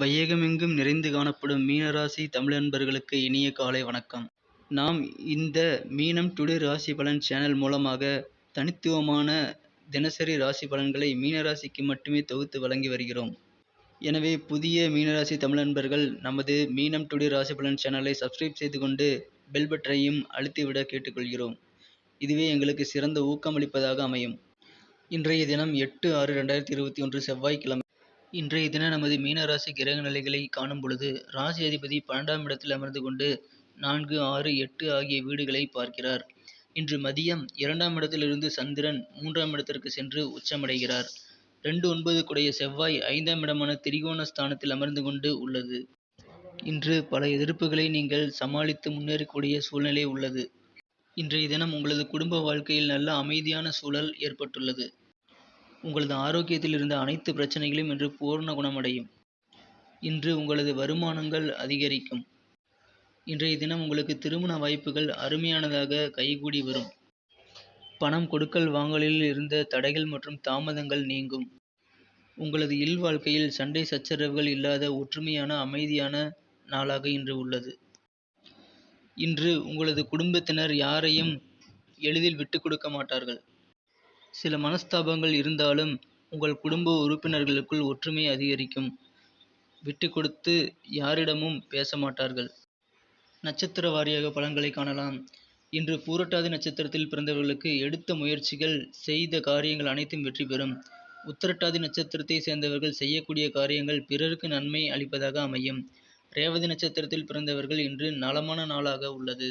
வையகமெங்கும் நிறைந்து காணப்படும் மீனராசி தமிழ் அன்பர்களுக்கு இனிய காலை வணக்கம். நாம் இந்த மீனம் டுடே ராசி பலன் சேனல் மூலமாக தனித்துவமான தினசரி ராசி பலன்களை மீனராசிக்கு மட்டுமே தொகுத்து வழங்கி வருகிறோம். எனவே புதிய மீனராசி தமிழ் அன்பர்கள் நமது மீனம் டுடே ராசி பலன் சேனலை சப்ஸ்கிரைப் செய்து கொண்டு பெல் பட்டனையும் அழுத்திவிட கேட்டுக்கொள்கிறோம். இதுவே எங்களுக்கு சிறந்த ஊக்கமளிப்பதாக அமையும். இன்றைய தினம் எட்டு ஆறு ரெண்டாயிரத்தி இருபத்தி ஒன்று செவ்வாய்க்கிழமை. இன்றைய தினம் நமது மீனராசி கிரக நிலைகளை காணும் பொழுது ராசி அதிபதி பன்னெண்டாம் இடத்தில் அமர்ந்து கொண்டு நான்கு ஆறு எட்டு ஆகிய வீடுகளை பார்க்கிறார். இன்று மதியம் இரண்டாம் இடத்திலிருந்து சந்திரன் மூன்றாம் இடத்திற்கு சென்று உச்சமடைகிறார். ரெண்டு ஒன்பது குடைய செவ்வாய் ஐந்தாம் இடமான திரிகோண ஸ்தானத்தில் அமர்ந்து கொண்டு உள்ளது. இன்று பல எதிர்ப்புகளை நீங்கள் சமாளித்து முன்னேறக்கூடிய சூழ்நிலை உள்ளது. இன்றைய தினம் உங்களது குடும்ப வாழ்க்கையில் நல்ல அமைதியான சூழல் ஏற்பட்டுள்ளது. உங்களது ஆரோக்கியத்தில் இருந்த அனைத்து பிரச்சனைகளும் இன்று பூர்ண குணமடையும். இன்று உங்களது வருமானங்கள் அதிகரிக்கும். இன்றைய தினம் உங்களுக்கு திருமண வாய்ப்புகள் அருமையானதாக கைகூடி வரும். பணம் கொடுக்கல் வாங்கலில் இருந்த தடைகள் மற்றும் தாமதங்கள் நீங்கும். உங்களது இல்வாழ்க்கையில் சண்டை சச்சரவுகள் இல்லாத ஒற்றுமையான அமைதியான நாளாக இன்று உள்ளது. இன்று உங்களது குடும்பத்தினர் யாரையும் எளிதில் விட்டு கொடுக்க மாட்டார்கள். சில மனஸ்தாபங்கள் இருந்தாலும் உங்கள் குடும்ப உறுப்பினர்களுக்குள் ஒற்றுமை அதிகரிக்கும். விட்டு கொடுத்து யாரிடமும் பேச மாட்டார்கள் நட்சத்திர வாரியாக பலன்களை காணலாம். இன்று பூரட்டாதி நட்சத்திரத்தில் பிறந்தவர்களுக்கு எடுத்த முயற்சிகள் செய்த காரியங்கள் அனைத்தும் வெற்றி பெறும். உத்திரட்டாதி நட்சத்திரத்தை சேர்ந்தவர்கள் செய்யக்கூடிய காரியங்கள் பிறருக்கு நன்மை அளிப்பதாக அமையும். ரேவதி நட்சத்திரத்தில் பிறந்தவர்கள் இன்று நலமான நாளாக உள்ளது.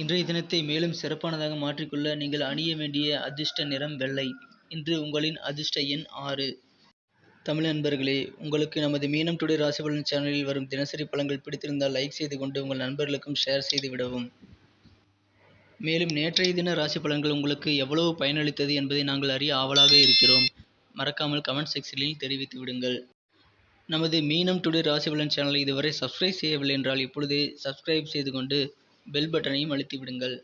இன்றைய தினத்தை மேலும் சிறப்பானதாக மாற்றிக்கொள்ள நீங்கள் அணிய வேண்டிய அதிர்ஷ்ட நிறம் வெள்ளை. இன்று உங்களின் அதிர்ஷ்ட எண் ஆறு. தமிழ் நண்பர்களே உங்களுக்கு நமது மீனம் டுடே ராசிபலன் சேனலில் வரும் தினசரி பலன்கள் பிடித்திருந்தால் லைக் செய்து கொண்டு உங்கள் நண்பர்களுக்கும் ஷேர் செய்து விடவும். மேலும் நேற்றைய தின ராசி பலன்கள் உங்களுக்கு எவ்வளவு பயனளித்தது என்பதை நாங்கள் அறிய ஆவலாக இருக்கிறோம். மறக்காமல் கமெண்ட் செக்ஷனில் தெரிவித்து விடுங்கள். நமது மீனம் டுடே ராசி பலன் சேனலை இதுவரை சப்ஸ்கிரைப் செய்யவில்லை என்றால் இப்பொழுதே சப்ஸ்கிரைப் செய்து கொண்டு பெல் பட்டனையும் அழுத்தி விடுங்கள்.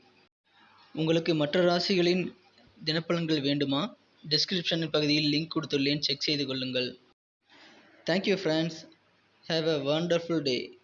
உங்களுக்கு மற்ற ராசிகளின் தினப்பலன்கள் வேண்டுமா? டிஸ்கிரிப்ஷன் பகுதியில் லிங்க் கொடுத்துள்ளேன். செக் செய்து கொள்ளுங்கள். Thank you friends have a wonderful day